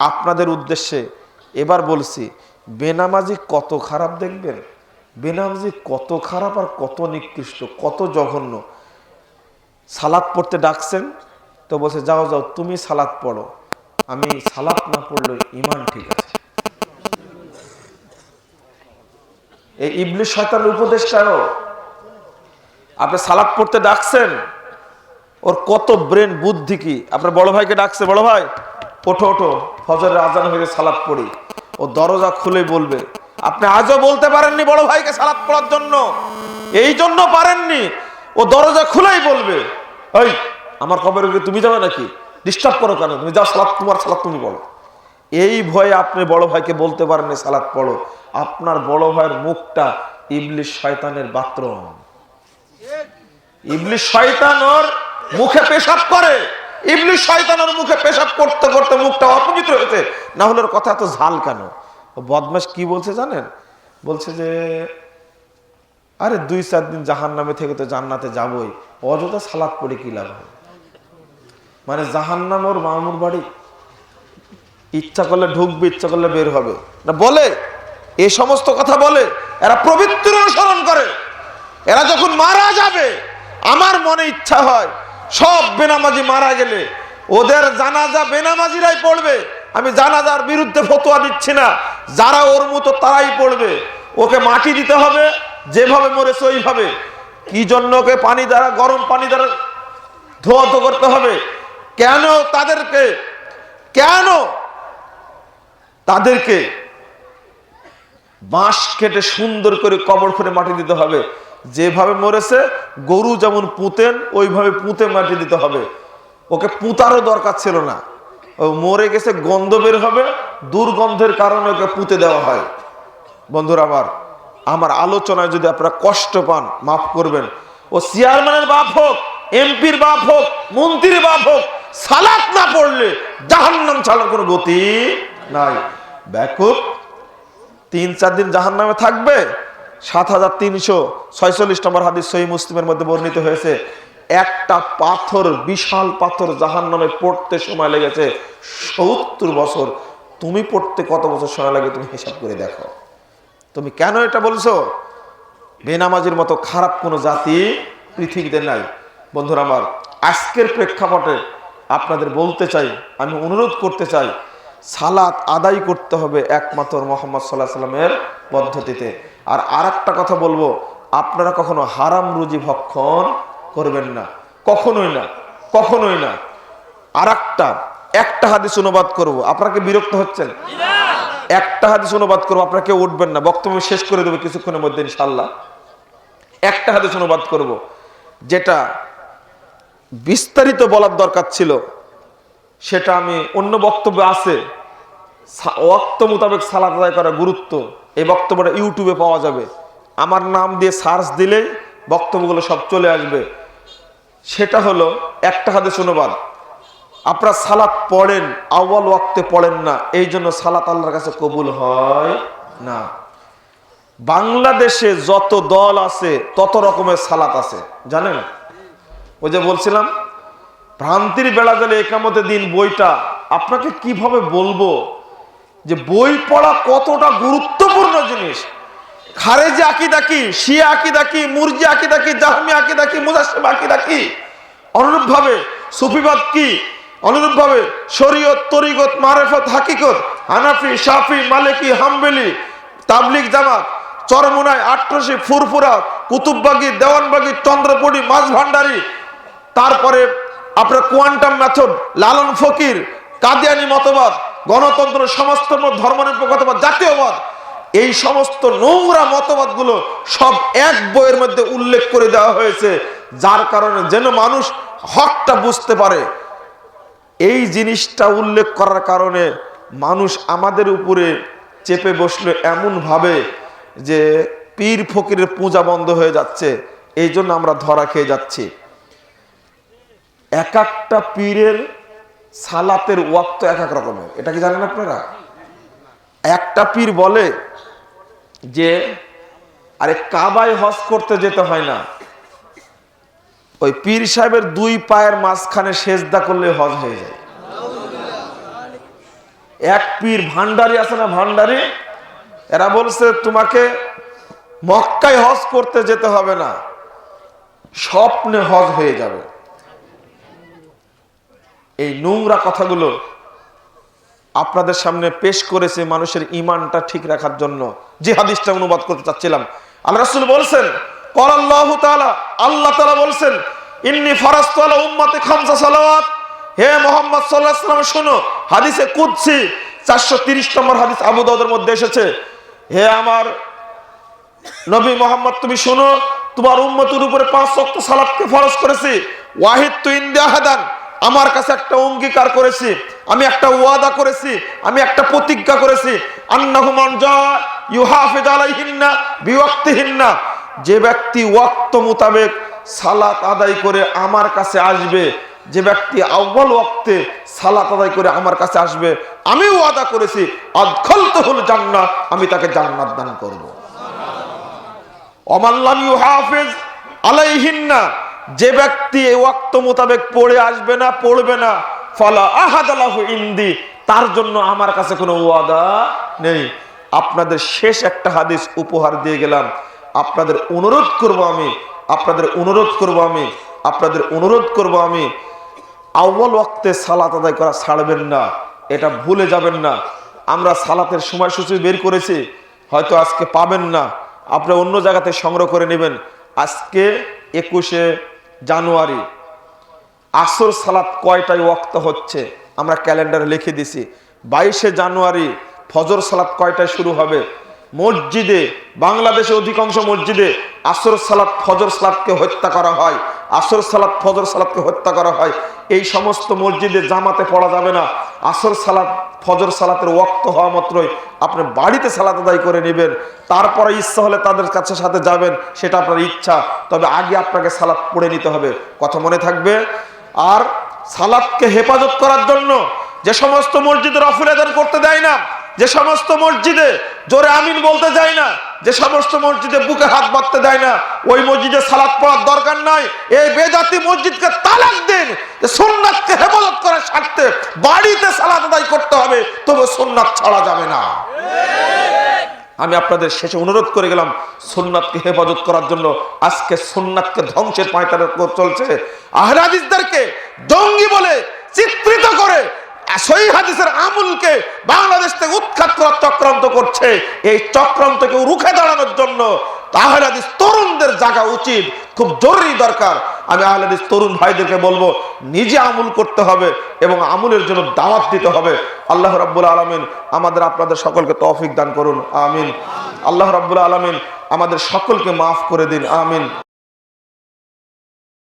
আপনাদের উদ্দেশ্যে এবার বলছি, বেনামাজি কত খারাপ দেখবেন? বেনামাজি কত খারাপ আর কত নিকৃষ্ট, কত জঘন্য। সালাদ পড়তে ডাকছেন, তো বলছে, যাও যাও, তুমি সালাদ পড়ো। আমি সালাদ না পড়লে ইমান ঠিক আছে। এই ইবলিশ শয়তানের উপদেশটাও আপনি সালাদ পড়তে ডাকছেন, ওর কত ব্রেন বুদ্ধি কি? আপনার বড় ভাইকে ডাকছে, বড় ভাই। ওঠো ওঠো, ফজরের আজান হয়ে সালাদ পড়ি। ও দরজা খুলে বলবে, আপনি আজও বলতে পারেননি বড় ভাইকে সালাদ পড়ার জন্য? এই জন্য পারেননি। ও দরজা খুলেই বলবে ওই আমার কবরে তুমি যাবে নাকি? ডিস্টার্ব করো কেন? তুমি যা সালাদ তোমার সালাদ তুমি বলো এই ভয়ে আপনি বড় ভাইকে বলতে পারেননি সালাদ পড়ো। আপনার বড় ভাইয়ের মুখটা ইবলিশ শয়তানের বাথরুম। ইবলিশ শয়তান ওর মুখে পেশাব করে। ইবলিশ শয়তান ওর মুখে পেশাব করতে করতে মুখটা অপবিত্র হয়েছে। না হলে কথা এত ঝাল কেন? বদমাস কি বলছে জানেন? বলছে যে, আরে দুই চার দিন জাহান নামে থেকে তো জান্নাতে যাবই। অযথা সালাদ পড়ে কি লাভ মানে জাহান নাম ওর মামুর বাড়ি। ইচ্ছা করলে ঢুকবে, ইচ্ছা করলে বের হবে। না, বলে। এ সমস্ত কথা বলে। এরা পবিত্র অনুসরণ করে। এরা যখন মারা যাবে, আমার মনে ইচ্ছা হয় সব বেনামাজি মারা গেলে। ওদের জানাজা বেনামাজিরাই পড়বে। আমি জানাজার বিরুদ্ধে ফতোয়া দিচ্ছি না। যারা ওর মতো তারাই পড়বে। ওকে মাটি দিতে হবে, যেভাবে মরেছে ওইভাবে কি জন্য ওকে পানি দ্বারা, গরম পানি দ্বারা ধোয়া তো করতে হবে? কেন তাদেরকে? কেন তাদেরকে বাঁশ কেটে সুন্দর করে কবর করে মাটি দিতে হবে? যেভাবে মরেছে, গরু যেমন পুঁতেন, ওইভাবে পুঁতে মাটি দিতে হবে। ওকে পুঁতারও দরকার ছিল না। মরে গেছে, গন্ধ বের হবে, দুর্গন্ধের কারণে ওকে পুঁতে দেওয়া হয়। বন্ধুরা আমার আমার আলোচনায় যদি আপনারা কষ্ট পান, মাফ করবেন। ও চেয়ারম্যানের বাপ হোক, এমপির বাপ হোক, মন্ত্রীর বাপ হোক, সালাত না পড়লে জাহান্নাম ছাড়ার কোনো গতি নাই। ব্যাকুপ তিন চার দিন জাহান নামে থাকবে? সাত হাজার তিনশো ছয়চল্লিশ নম্বর হাদিস সহি মুসলিমের মধ্যে বর্ণিত হয়েছে, একটা পাথর, বিশাল পাথর জাহান নামে পড়তে সময় লেগেছে সত্তর বছর। তুমি পড়তে কত বছর সময় লাগে তুমি হিসাব করে দেখো। তুমি কেন এটা বলছো? বেনামাজির মতো খারাপ কোনো জাতি পৃথিবীতে নাই। বন্ধুরা আমার, আজকের প্রেক্ষাপটে আপনাদের বলতে চাই, আমি অনুরোধ করতে চাই সালাত আদায় করতে হবে একমাত্র মোহাম্মদ সাল্লাহ সাল্লামের পদ্ধতিতে। আর আর কথা বলব, আপনারা কখনো হারাম রুজি ভক্ষণ করবেন না। কখনোই না কখনোই না। আর একটা একটা হাদিস অনুবাদ করব। আপনাকে বিরক্ত হচ্ছেন? একটা হাদিস অনুবাদ করব আপনাকে উঠবেন না। বক্তব্য শেষ করে দেবো কিছুক্ষণের মধ্যে ইনশাল্লাহ একটা হাদিস অনুবাদ করব, যেটা বিস্তারিত বলার দরকার ছিল। সেটা আমি, অন্য বক্তব্য আছে ওয়াক্ত মোতাবেক সালাত আদায় করার গুরুত্ব। এই বক্তব্যটা ইউটিউবে পাওয়া যাবে। আমার নাম দিয়ে সার্চ দিলেই বক্তব্যগুলো সব চলে আসবে। সেটা হলো, একটা হাদিস অনুবাদ। আপনারা সালাত পড়েন আউ্বাল ওয়াক্তে পড়েন না, এই জন্য সালাত আল্লাহর কাছে কবুল হয় না। বাংলাদেশে যত দল আছে, তত রকমের সালাত আছে। জানেন? ওই যে বলছিলাম ভ্রান্তির বেলা গেলে একামতে দিন বইটা, আপনাকে কীভাবে বলব? যে বই পড়া কতটা গুরুত্বপূর্ণ জিনিস। খারেজি আকিদা কি শিয়া আকিদা কি মুরজি আকিদা কি জাহমি আকিদা কি মুজাসিম আকিদা কি অনুরূপভাবে সুফিবাদ কি? অনুরূপভাবে শরীয়ত, তরিগত, মারেফত, হাকিকত, হানাফি, শাফি, মালিকি, হাম্বেলি তাবলিক জামাত, চরমুনায় আট্রসি, ফুরফুরা, কুতুববাগি, দেওয়ানবাগি চন্দ্রপুরি মাছ ভান্ডারী তারপরে আপনার কোয়ান্টাম মেথড, লালন ফকির, কাদিয়ানি মতবাদ, গণতন্ত্র, সমস্ত ধর্মনিরপেক্ষতাবাদ, জাতীয়বাদ, এই সমস্ত নোংরা মতবাদগুলো সব এক বইয়ের মধ্যে উল্লেখ করে দেওয়া হয়েছে, যার কারণে যেন মানুষ হকটা বুঝতে পারে। এই জিনিসটা উল্লেখ করার কারণে মানুষ আমাদের উপরে চেপে বসল এমন ভাবে যে পীর ফকিরের পূজা বন্ধ হয়ে যাচ্ছে, এই জন্য আমরা ধরা খেয়ে যাচ্ছি। এক একটা পীরের সালাতের ওয়াক্ত এক এক রকমের। এটা কি জানেন আপনারা? একটা পীর বলে যে, আরে কাবায় হজ করতে যেতে হয় না। ওই পীর সাহেবের দুই পায়ের মাঝখানে সেজদা করলে হজ হয়ে যায়। এক পীর ভান্ডারি আছে না ভান্ডারি এরা বলছে, তোমাকে মক্কায় হজ করতে যেতে হবে না। স্বপ্নে হজ হয়ে যাবে। এই নোংরা কথাগুলো আপনাদের সামনে পেশ করেছে মানুষের ইমানটা ঠিক রাখার জন্য। যে হাদিসটা অনুবাদ করতে চাচ্ছিলাম। আল্লাহ রাসূল বলছেন আল্লাহ তাআলা বলছেন, ইন্নি ফারাস্তু উম্মতি খামসা সালাওয়াত। হে মোহাম্মদ সাল্লাল্লাহু আলাইহি ওয়াসাল্লাম, শোনো, হাদিসে কুদসি 430 নম্বর হাদিস আবু মধ্যে এসেছে। হে আমার নবী মোহাম্মদ, তুমি শোনো, তোমার উম্মতের উপরে পাঁচ ওয়াক্ত সালাতকে ফরজ করেছি। ওয়াহিদ তু ইন্দাহাদান আমার কাছে একটা অঙ্গীকার করেছি, আমি একটা ওয়াদা করেছি, আমি একটা প্রতিজ্ঞা করেছি, আন্নাহু মান জা ইউহাফিজ আলাইহিন্না বিওয়াক্তিহিন্না, যে ব্যক্তি ওয়াক্ত মোতাবেক সালাত আদায় করে আমার কাছে আসবে, যে ব্যক্তি আউ্বাল ওয়াক্তে সালাত আদায় করে আমার কাছে আসবে, আমি ওয়াদা করেছি, আদখলতুহুল জান্নাত আমি তাকে জান্নাত দান করব। অমাল্লাম ইউ হাফেজ আলাইহিন্না যে ব্যক্তি এই ওয়াক্ত মোতাবেক পড়ে আসবে না, পড়বে না, ফলা আহাদ আলাহু ইন্দি, তার জন্য আমার কাছে কোনো ওয়াদা নেই। আপনাদের শেষ একটা হাদিস উপহার দিয়ে গেলাম। আপনাদের অনুরোধ করব আমি, আপনাদের অনুরোধ করব আমি, আপনাদের অনুরোধ করব আমি আউ্বাল ওয়াক্তে সালাত আদায় করা ছাড়বেন না, এটা ভুলে যাবেন না। আমরা সালাতের সময়সূচি বের করেছি, হয়তো আজকে পাবেন না। আপনি অন্য জায়গাতে সংগ্রহ করে নেবেন। আজকে একুশে জানুয়ারি। আসর সালাত কয়টায় ওয়াক্ত হচ্ছে? আমরা ক্যালেন্ডারে লিখে দিছি। বাইশে জানুয়ারি ফজর সালাত কয়টায় শুরু হবে? মসজিদে, বাংলাদেশে অধিকাংশ মসজিদে আসর সালাত, ফজর সালাতকে হত্যা করা হয়। আসর সালাত, ফজর সালাতকে হত্যা করা হয়। এই সমস্ত মসজিদে জামাতে পড়া যাবে না। আসর সালাত ফজর সালাতের ওয়াক্ত হওয়া মাত্রই আপনি বাড়িতে সালাত আদায় করে নেবেন। তারপরে ইচ্ছা হলে তাদের কাছে সাথে যাবেন, সেটা আপনার ইচ্ছা। তবে আগে আপনাকে সালাত পড়ে নিতে হবে। কথা মনে থাকবে? আর সালাদকে হেফাজত করার জন্য যে সমস্ত মসজিদের রফুল করতে দেয় না যে সমস্ত মসজিদে জোরে আমিন বলতে যায় না, যে সমস্ত মসজিদে বুকে হাত বাঁধতে দেয় না, ওই মসজিদে সালাদ পড়ার দরকার নাই। এই বেজাতি মসজিদকে তালাক দিন, যে সোননাথকে হেফাজত করার স্বার্থে বাড়িতে সালাদ আদায় করতে হবে, তবে সোননাথ ছাড়া যাবে না। আমি আপনাদের শেষে অনুরোধ করে গেলাম সোননাথকে হেফাজত করার জন্য আজকে সোননাথকে ধ্বংসের পায়তারা চলছে। আহরাদিসদেরকে জঙ্গি বলে চিত্রিত করে সহি হাদিসের আমুলকে বাংলাদেশ থেকে উৎখাত চক্রান্ত করছে। এই চক্রান্তকে রুখে দাঁড়ানোর জন্য আহলাদিস তরুণদের জায়গা উচিত, খুব জরুরি দরকার। আমি আহলাদিস তরুণ ভাইদেরকে বলব, নিজে আমুল করতে হবে এবং আমুলের জন্য দাওয়াত দিতে হবে। আল্লাহ রাব্বুল আলমিন আমাদের আপনাদের সকলকে তৌফিক দান করুন, আমিন। আল্লাহ রাব্বুল আলমিন আমাদের সকলকে মাফ করে দিন, আমিন।